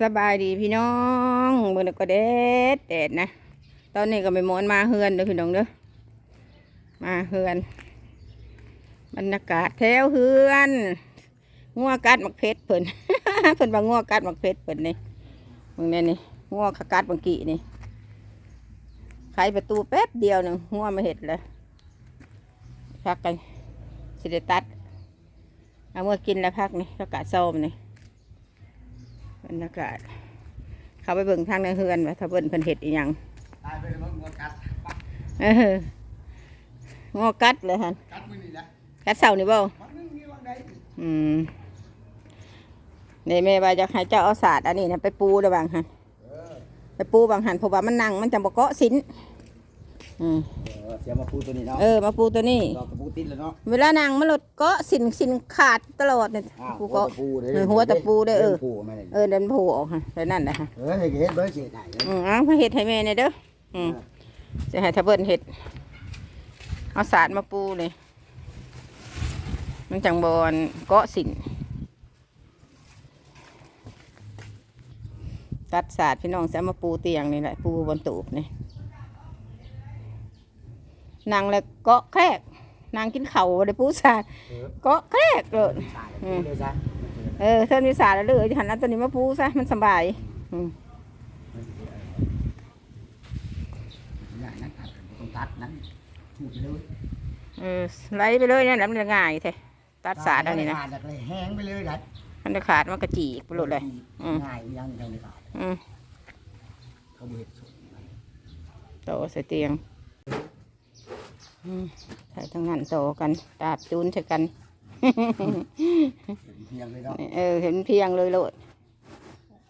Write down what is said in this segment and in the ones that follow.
สบายดีพี่น้องเมื่อนี้ก็เด็ดแดดนะ ตอนนี้ก็ไปหมอนมาเฮือนเด้อพี่น้องเด้อ มาเฮือน บรรยากาศแถวเฮือนงัวกัดมักเพชรเพิ่น เพิ่นว่างัวกัดมักเพชรเพิ่นนี่มึงเนี่ยนี่งัวขกัดบางกีนี่ไขประตูแป๊บเดียวหนึ่งงัวมาเห็ดเลยพักกันสิเดตัด เอาเมื่อกินแล้วพักนี่แล้วกาดส้มนี่ บรรยากาศเขาไปเบิ่งทางในเฮือนว่าถ้าเบิ่นเพิ่นเห็ดอีหยังตายไปแล้วมันกัดปักเอองอกัดเลยฮะกัดมือนี่แหละกัดเสานี่บ่มันนึงนี่ว่าไงอืมนี่แม่ว่าจะให้เจ้าเอาศาสตร์อันนี้นะไปปูเด้อบางหันเออไปปูบางหันเพราะว่ามันนั่งมันจะบ่เกาะสิน อืมเออเสียมาปูตัวนี้เนาะเออ มาปูตัวนี้เรากระปูติดแล้วเนาะ เวลานั่งมันหลดเกาะสินสินขาดตลอดเนี่ยอ้าวปูหัวเกาะตะปูเด้เออหัวตะปูเด้อเออ ปูมาเลยเออเดินโผล่ออกฮะแล้วนั่นแหละฮะเออเห็นเบิร์ดเสียไหนเลยอืมเอ้ามาเห็ดให้แม่เนี่ยเด้ออืมจะให้ทะเบิ้นเห็ดเอาศาสตร์มาปูเลย มันจังบอนเกาะสินตัดศาสตร์พี่น้องจะเอามาปูเตียงนี่แหละ ปูบนตูบนี่ นางแล้วเกาะแครกนางกินเข่าวบ่ได้ปูศาสตร์เออเกาะแครกเลยตายแล้วเลยซะเออเส้นวิสาแล้วเลยหันเอาตัวนี้มาปูซะมันสบายอืมอย่างนั้นตัดต้องตัดนั้นถูกไปเลยเออไล่ไปเลยเนี่ยแหล้วมันจะง่ายแท้ตัดศาสตร์อันนี้นะขาดเลยแห้งไปเลยนะมันจะขาดมันกระจีกไปหมดเลย อืม ง่ายยังยังไม่ขาดอืมเขาเห็ดสุดโตใส่เตียงอืม ใส่ทั้งนั้นโตกันตาบจูนใส่กัน เพียงเลยเนาะเออ เห็นเพียงเลยโลด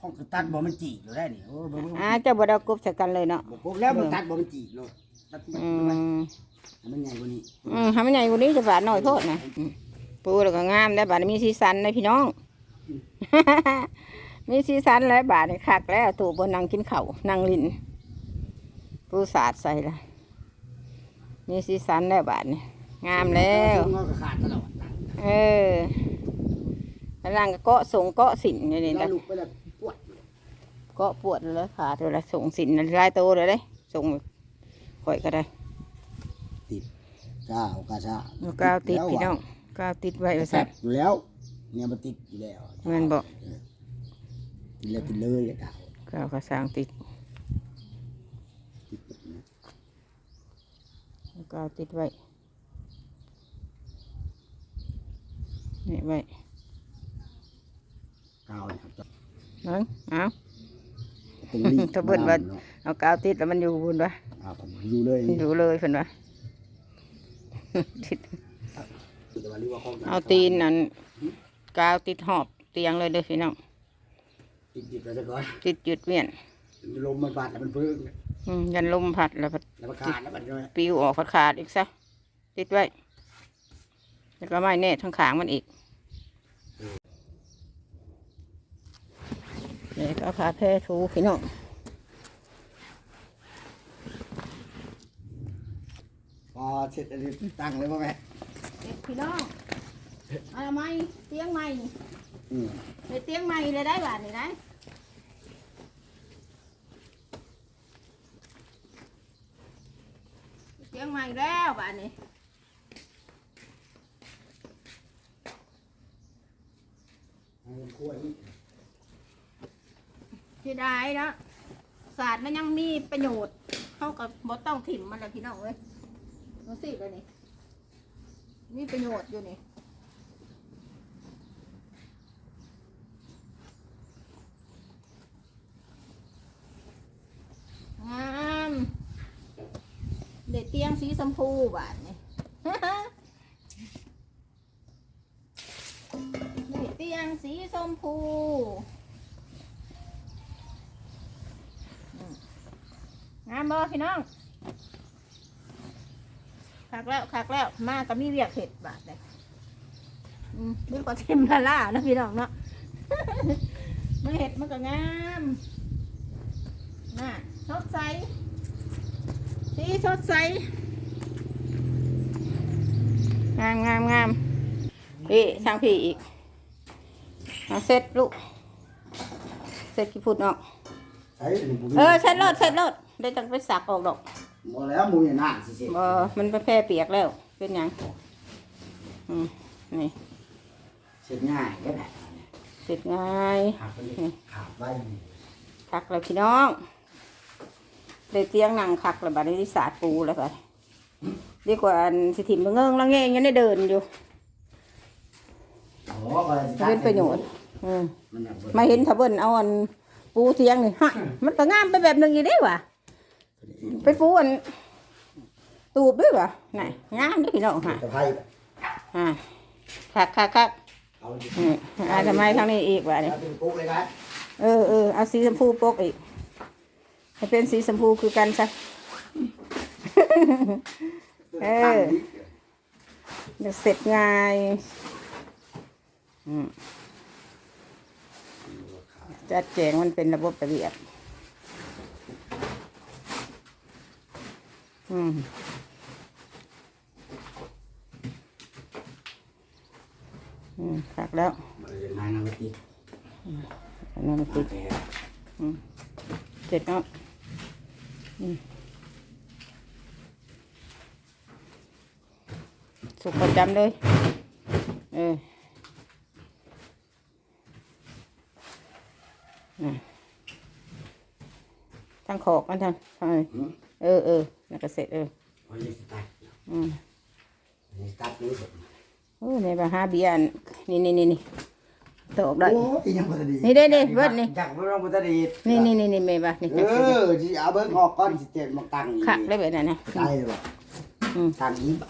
ห้องตัดบ่มันจีอยู่ได้นี่โอ้บ่บ่อ่าเจ้าบ่ได้กบใส่กันเลยเนาะบ่พบแล้วมันตัดบ่มันจีเลยตัดมันอืมมันใหญ่กว่านี้อืมทำมันใหญ่กว่านี้จะบาดหน่อยโทษนะอืมปูแล้วก็งามได้บาดนี้มีสีสันเลยพี่น้อง มีสีสันแล้วบาดนี่คักแล้วตู่บนนั่งกินข้าวนั่งลินปูสาดใส่ละ มีสีสันแล้วบาดนี่งามแล้วงอกก็ขาดตลอดเออพลังก็เกาะส่งเกาะสินนี่นี่แล้นะวลูกไปแล้วปวดเกาะปวดเลยขาดเลยส่งสินลายโตเลยเลยส่งข่อยก็ได้จ้าโอกาสจ้าแล้วก้าวติดพี่น้องก้าวติดไว้ว่าแซ่ซั่บอยู่แล้ว เนี่ยมันติดอยู่แล้วนแม่นบอกกินแล้วกินเลยจ้าก้าวก็สร้างติดติดนะ แล้ว ก้าวติดไว้นี่ไว้กาวเนี่ยครับเบิ้งเอาตรงนี้ถ้าเบิ่นว่าเอาก้าวติดแล้วมันอยู่บุญวะอ่าผมอยู่เลยอยู่เลยเพิ่นวะติดแต่ว่ารีว่าของเอาตีนนั่นกาวติดหอบเตียงเลยเด้อพี่น้องติดติดไปซะก่อนติดจุดเวียนลมมันบาดแล้วมันเพิ่ง อืมยันลมพัดแล้วพัดแล้วมันขาดแล้วมันด้วยปิวออกขาดขาดอีกซะติดไว้ แล้วก็ไม้แน่ทั้งขางมันอีกนี่ก็เอาผ้าแพร่ถูพี่น้องพอเสร็จอันนี้ตั้งเลยป่ะแม่พี่น้องเอาไม้เตียงไม้อืม ในเตียงไม้เลยได้บาทนี่ได้เตียงไม้แล้ว บาทนี้เอาขั้วอีกที่ได้เนาะศาสตร์มันยังมีประโยชน์เขากับบอต้องถิ่มมันเลยพี่น้องเว้ยดูสิเลยนี่มีประโยชน์อยู่นี่งาม เด็ดเตียงสีชมพูบาทนี่เด็ดเตียงสีชมพูงามบ่พี่น้องคักแล้วคักแล้วมาก็มีเวียกเห็ดบาทเลยอืมดูกว่าเต็มละล่านะพี่น้องเนาะมาเห็ดมันก็งามน่ะสดใส สีสดใส งามงามงามพี่ช่างพี่อีกเอาเสร็จลูก เสร็จกี่ฟุตเนาะใส่หนึ่งบุญเออเสร็จรถเสร็จรถได้จังไปสักออกดอกบ่แล้วมูอย่างนั้นสิสิบ่มันไปแพร่เปียกแล้ว เป็นหยังอืมนี่ เสร็จง่ายก็ได้เสร็จง่ายขาดไปเลยขาดไว้คักแล้วพี่น้อง ได้เตียงนั่งคักแล้วบัดนี้ที่สาดปูแล้วก็ดีกว่าอันสิถิ่มเงิงแล้วเงงยังได้เดินอยู่โอ้ก็เลยเป็นประโยชน์อืมมันอยากบิ่งมาเห็นทะเบิ้นเอาอันปูเตียงนี่ฮะมันก็งามไปแบบหนึงอยู่เด้ว่ะไปปูอันตูบด้วยว่ะน่ะงามเด้อพี่น้องฮะตะไคร้ฮะคักคักคักเอาดิอืมอ่าทำไมทางนี้อีกวะเนี่ยเอาเป็นปุ๊กเลยนะ เออเออเอาสีชมพูปกอีก ให้เป็นสีชมพูคือกันซะเออเดี๋ยวเสร็จง่ายอืมจัดแจงมันเป็นระบบระเบียบอืมอืมคักแล้วมันจะนายนางติดอันนั้นมันติดแต่เสร็จแล้วอืม สุกประจำเลย เออน่ะทั้งขอกมันทั้งทั้งอะไรหืมเออเออแล้วก็เสร็จเออวันนี้สตัดอืมนี่สตัดนี่สุดโอ้ในบาฮาเบียนนี่นี่นี่นี่ ตอกได้ โอ้ยยังบ่ทันดีนี่ได้นี่เบิดนี่ จักบ่ต้องบ่ทันดีนี่นี่นี่นี่เมย์บานี่เออสิเอาเบิ่งออกก่อนสิเจ็ดมาตั้งอีกขักได้แบบนั้นนะได้เลยบ่อืมตั้งอีกบ่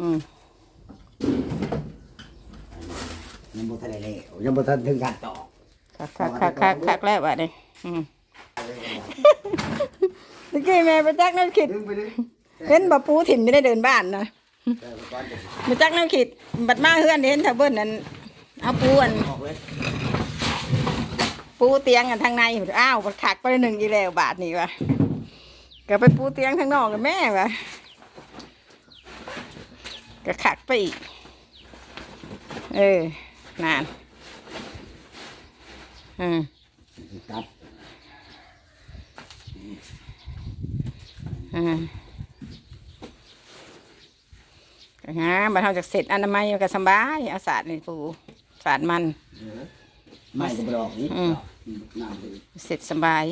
อืมยังบ่ทันได้แล้วยังบ่ทันถึงการตอกคักคักคักคักคักแล้วบาดนี่อืมตะกี้แม่ไปจักน้ำขิดดึงไปดิเห็นบ่ปูถิ่มไม่ได้เดินบ้านนะเออก่อนจะสิไปจักน้ำขิดบัดมาเฮือนเห็นถ้าเบิ้นนั่น เอาปูอันปูเตียงกันทางในอ้าวขักไปหนึ่งอีแล้วบาทนี่วะก็ไปปูเตียงทางนอกกับแม่วะก็ขักไปอีก เออนานอืมตัดอืมก็งามบัดเฮาจากเสร็จอนามัยก็สบายอาสาดนี่ปู สาดมันเออไม่ก็บ่ดอกนี่อืม น้ำไปเสร็จสำบาย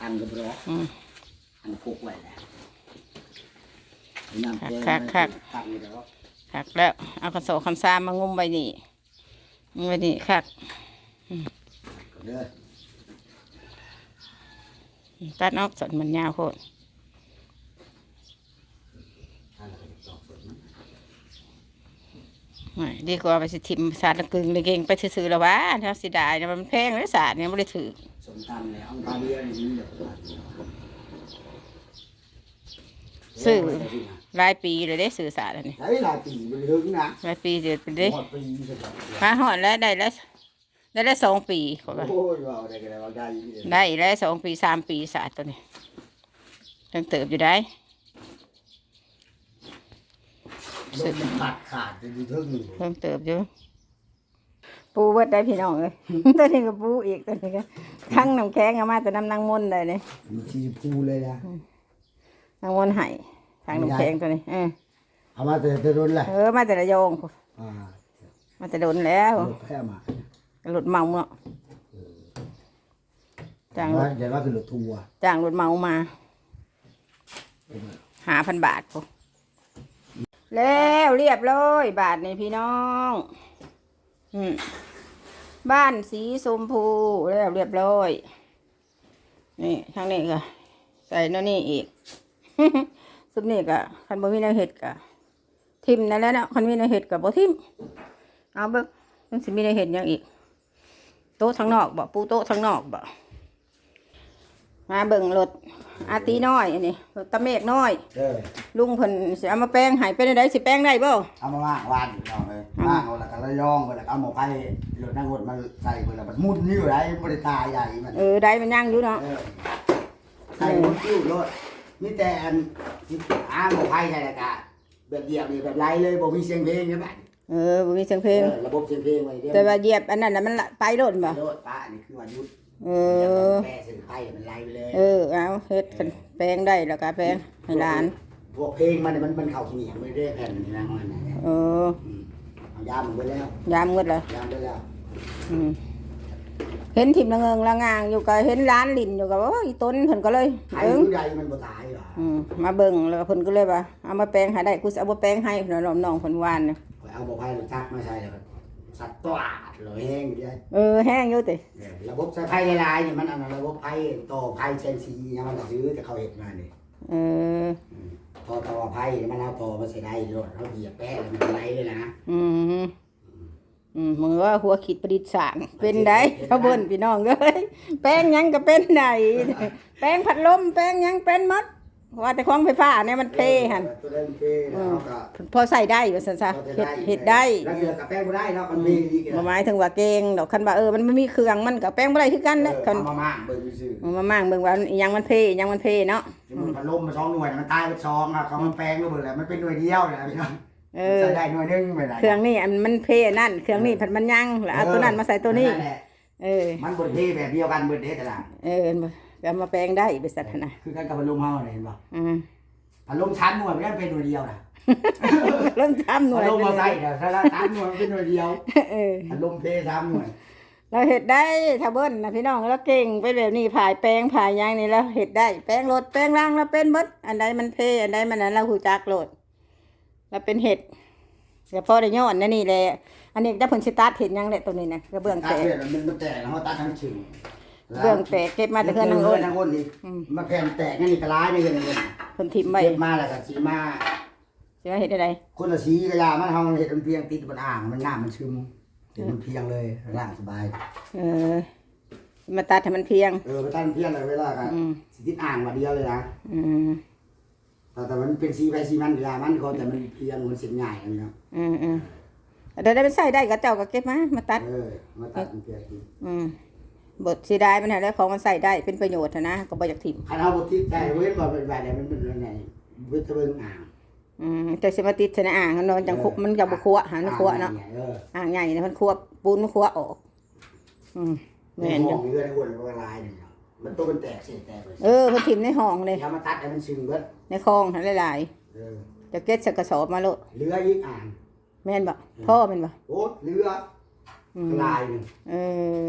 อันก็บ่ดอกอืม อันคุกไว้แหละน้ำแกงคักคัก ตั้งนี่แล้วคักแล้ว เอากระโสกคำซามมางุมไว้นี่งุมไว้นี่คักก็เด้อตัดออกส่วนมันยาวโคตร อันก็จะตอกเปิดมัน ไม่ดีกว่าไปสิทิมสาดละกึ่งเลยเก่งไปซื้อๆแล้ววะถ้าสิได้เนี่ยมันแพงเลยสาดเนี่ยไม่ได้ถือสมตำแล้วอังปลาเบี้ยนี่เดี๋ยวซื้อรายปีเลยได้ซื้อสาดอันนี้ใช้หลายปีมันถึงนะรายปีเดือนไปได้หมดปีใช่ไหมพาหอดแล้วได้แล้วได้แล้วสองปีเขาว่าโอ้ยว่าได้ก็ได้ว่าได้อีกเดือนได้แล้วสองปีสามปีสาดตัวนี้ยังเติบอยู่ได้ ลมมันขาดขาดจะอยู่ถึงอยู่เพิ่มเติบอยู่ปูเบิดได้พี่น้องเลยตัวนี้ก็ปูอีกตัวนี้ก็ทั้งน้ำแข็งเอามาแต่น้ำนางมนต์เลยเนี่ยมีชีพูเลยนะนางมนต์ไห้ทางน้ำแข็งตัวนี้ เออเอามาแต่แต่โดนแหละเออมาแต่ระยองอ่ามาแต่โดนแล้วรถแพ้มาหลุดเมาเนาะจ้างรถเดี๋ยวว่าคือรถทัวร์จ้างรถเมามาหาพันบาทพอ แล้วเรียบร้อยบาทนี่พี่น้องอืมบ้านสีชมพูแล้วเรียบร้อย นี่ทางนี้ก็ใส่โน่นนี่อีกซุปนี่ก็คันบ่มีแนวเห็ดก็ทิมนั่นแหละเนาะคันมีแนวเห็ดก็บ่ทิมเอาเบิ่งมันสิมีแนวเห็ดยังอีกโต๊ะทางนอกบ่ปูโต๊ะทางนอกบ่ มาเบิ่งรถอาตีน้อยอันนี้รถตะเมกน้อย เออลุงเพิ่นสิเอามาแป้งให้เป็นได้สิแป้งได้บ่เอามาว่างวานอยู่เอาเลยว่างเอาแล้วก็ระยองไปแล้วก็เอาหมอไผ่รถนั่งรถมาใส่ไปแล้วมันมุดนี่อยู่ไรบริตายใหญ่มันเออได้มันย่างอยู่เนาะเออใส่มุดกิ้วรถนี่แต่อันที่อ้างหมอไผ่ใส่ละกะแบบเดียวนี่แบบไรเลยบ่มีเสียงเพลงใช่ไหมเออบ่มีเสียงเพลงออระบบเสียงเพลงไว้เดี๋ยวแต่ว่าเหยียบอันนั้นน่ะมันละไปโดนบ่โลดป้านี่คือว่ายุด เอเออแปรสื่อไพ่มันไล่ไปเลยเออเอาเฮ็ดกันแปลงได้แล้วก็แปลงให้หลานพวกเพลงมันเนี่ยมันมันเข้าขี้เหนียวไม่ได้แผ่นนี่นะมันนะเอออืมเอายามมันไปแล้วยามเงดเลยยามไปแล้วอืมเห็นทิมละเงิงละงางอยู่ก็เห็นร้านลิ้นอยู่ก็ว่าอีต้นเพิ่นก็เลยไอ้เอิ้งผู้ใดมันบ่ตายหรออืมมาเบิ่งแล้วก็เพิ่นก็เลยว่าเอามาแปลงให้ได้กูสิเอามาแปลงให้เพิ่นว่าน้องๆเพิ่นวานน่ะข่อยเอาบ่ไพ่รถจักรมาใช้แล้วก็ สัตว์ตัวอาดเลยแห้งอยู่เลยเออแห้งอยู่ติเนี่ยระบบใช้ไพ่ลายๆเนี่ยมันอันนั้นระบบไพ่ต่อไพ่เชนซีเนี่ยมันก็ซื้อแต่เขาเห็นมาเนี่ยเออพอต่อไพ่เนี่ยมันเอาต่อมาใส่ได้รถเขาเหยียบแป้แล้วมันไหลเลยนะอืมอืมมึงว่าหัวคิดประดิษฐ์สร้างเป็นได้เขาเบิ่นพี่น้องเอ้ยแป้งหยังก็เป็นได้แป้งพัดลมแป้งหยังเป็นหมด ว่าแต่ของไฟฟ้าเนี่ยมันเพหั่นตัวเล่นเพแล้วเขาก็พอใส่ได้ว่าซั่นซะเฮ็ดเฮ็ดได้แล้วเดือกับแป้งบ่ได้เนาะมันมีดีกันบ่หมายถึงว่าเก่งดอกคันว่าเออมันบ่มีเครื่องมันก็แป้งบ่ได้คือกันแหละคันมาม่าเบิ่งซื่อเอามามั่งเบิ่งว่ามันอิหยังมันเพอิหยังมันเพเนาะมันพัดลมมาสองหน่วยมันตายไปสองอะเขามันแปลงก็เบิ่งแล้วมันเป็นหน่วยเดียวนะพี่น้องเออใส่ได้หน่วยนึงไม่ได้เครื่องนี้อันมันเพนั่นเครื่องนี้ผัดมันยังแล้วเอาตัวนั้นมาใส่ตัวนี้แหละเออมันบนเทแบบเดียวกันเบิดเทตลาดเออ ก็มาแปลงได้บริษัทนะคือกันกับพัดลมเฮาเนี่ยเห็นป่ะอืมพัดลมชั้นหน่วยมันเป็นหน่วยเดียวนะเริ่มทำหน่พัวดยลมมาใส่เนี่ยถ้าละชั้นหน่วยมันเป็นหน่วยเดียวเออพัดลมเพสามหน่วยเราเห็ดได้ถ้าเบิ้ลนะพี่น้องแล้วเก่งไปแบบนี้ผ่ายแปลงผ่ายหยางนี่แล้วเห็ดได้แปลงรถแปลงล่างแล้วเป็นมดอันใดมันเพอันใดมันนั้นเราหูจักโหลดแล้วเป็นเห็ดเดี๋ยวพอได้ย้อนนั่นนี่แหละอันนี้ได้ผลชิตาร์ทเห็ดหยังแหละตัวนี้นะกระเบื้องตัแตดกเพื่อนมันมันแตกแล้วเขาตัดทั้งชิ้น เบื้องแตกเก็บมาแต่เพื่อนทั้งโน้นทั้งคนนี่อืมมาแผ่นแตกนั่นนี่กระร้ายนี่กันเลยคนทิมไว้เก็บมาแล้วก็สีมาใช่ไหมเห็ดอะไรคนละสีกระยามันเฮาเห็ดมันเพียงติดบนอ่างมันน้ำมันซึมเห็ดมันเพียงเลยร่างสบาย เออ มาตัดให้มันเพียง เออไปตั้งเพียงเลยเวลากันอืมสิติดอ่างมาเดียวเลยนะอืมแต่แต่มันเป็นสีไปสีมันกระยามันเขาแต่มันเพียงมันเสียงใหญ่นะพี่น้องอืมอืมเดี๋ยวได้ไปใส่ได้ก็เจ้าก็เก็บมา มาตัด เออ มาตัดมันเพียงอืม บทสีได้มันหาแล้วของมันใส่ได้เป็นประโยชน์นะก็บ่อยากถิ่มคันเอาบทติดใจเว้นว่าเป็นแบบไหนมันเป็นเรื่องไหนเวิตเบิ่งอ่างอืมแต่สิมาติดใส่ในอ่างมันนอนจังคุมันจะบ่คั่วหามันคั่วเนาะเอออ่างใหญ่เนี่ยมันคั่วปูนมันคั่วออกอืมในแม่นห้ออยู่งมีเรื่องในวนมันละลายเนี่ยมันตัวมันแตกเสียแตกเลยเออเพิ่นถิ่มในห้องเลยถ้ามาตัดให้มันซึมเบิดในคลองหันหลายเออๆจะเก็บใส่กระสอบมาโลดเหลืออีกอ่าง แม่นบ่พ่อแม่นบ่โอ้เหลืออืมลายหนึงเออ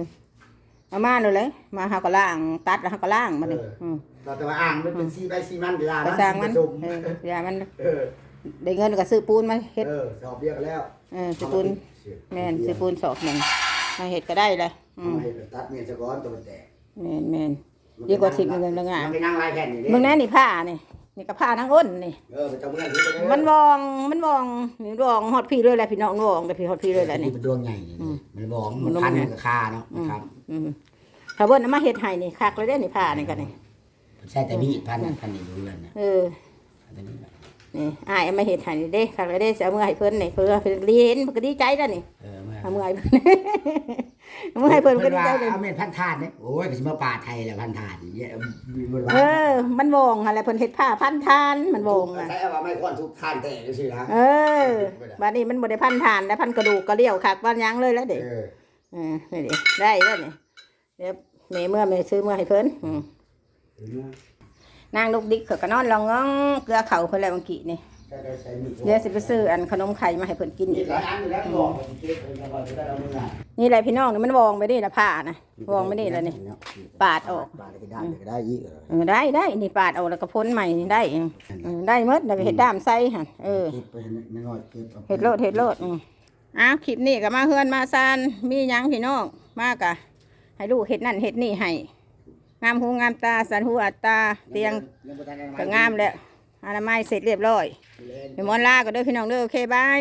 เอามาเลยเลยมาหาก็ล่าง ตัดแล้วหาก็ล่างมานี่อืมแต่แต่ว่าอ่างมันเป็นสีไปสีมันกระยาก็สร้างมันผสเอออย่ามันเออได้เงินก็ซื้อปูนมาเฮ็ดเออสอบเรียกกันแล้วเออซื้อปูนแม่นซื้อปูนสอบหนึ่งมาเฮ็ดก็ได้เลยอืมทำให้ตัดเมียสะก้อนตัวมันแตกแม่นแม่นดีกว่าทิ้งเงินละงานมันไปนั่งลายแผ่นอยู่มึงแน่นี่ผ้านี่ นี่ก็ผ้าทั้งอ้นนี่ เออมันจะเมื่อยที่จะมันวอง มันวองนี่วองฮอดพี่เลยแหละพี่น้องวองแต่พี่ฮอดพี่เลยแหละนี่ มันดวงใหญ่นี่อืมมันบอกมัมันนลงพันไงกับคาเนาะครับอืมถ้าเบิ่นเอามาเฮ็ดให้นี่คักเลยเด้อนี่ผ้านี่ก็นี่ใช่แต่มีดพันนั่นพันนี่อยู่เรือนนะเออ พันตัวนี้แหละนี่อ้ายเอามาเฮ็ดให้นี่เด้คักเลยเด้สิเอามือให้เพิ่นนี่เพิ่นเพิ่นเรียนเพิ่นก็ดีใจแล้วนี่ เออ เมื่อเอามือให้เพิ่นเอามือให้เพิ่นเพิ่นก็ดีใจเลยเอาเม็ดพันธานเนี่ยโอ้ยก็สิมาป่าไทยแหละพันธานเยอะบนว่าเออ มันวองอะไรเพิ่นเฮ็ดผ้าพันทานมันวองอะ ใช่ว่าไม่ค่อนทุกทานแต่ก็สิฮะเออบัดนี้มันบ่ได้พันทานแล้วพันกระดูกกระเดี่ยวคักบ้านยังเลยแล้วเด้เออเออนี่ดิได้แล้วนี่เดี๋ยวแม่เมื่อแม่ซื้อเมื่อให้เพิ่นอืมนางลูกดิกเขาก็นอนลองงองเกลือเขาเพิ่นแล้วเมื่อกี้นี่ ก็ได้ใช้มีดเดี๋ยวสิไปซื้ออันขนมไข่มาให้เพิ่นกินมีอีดกหลายอันอยู่แล้วบอกผมเก็บไปแล้วก็จะได้เอามืออะนี่แหละพี่น้องนี่มันวองไปนี่ละผ้านะวองไปนี่แล้วนี่ ปาดออก ปาดก็ได้ก็ได้อีกเออได้ได้นี่ปาดเอาแล้วก็พ้นใหม่ได้เองเออได้หมดแล้วก็เฮ็ดด้ามใส่หั่นเออ เก็บไปน้อยๆเก็บอาเฮ็ดโลดเฮ็ดโลดอืมอ้าวคลิปนี้ก็มาเฮือนมาซานมีหยังพี่น้องมากะให้ลูกเฮ็ดนั่นเฮ็ดนี่ให้งามหูงามตาสันหูอัตตาเตียงบ่ทันได้ก็งามแล้ว อนามัยเสร็จเรียบร้อยไปหมอนลาก็เด้อพี่น้องเด้อโอเคบาย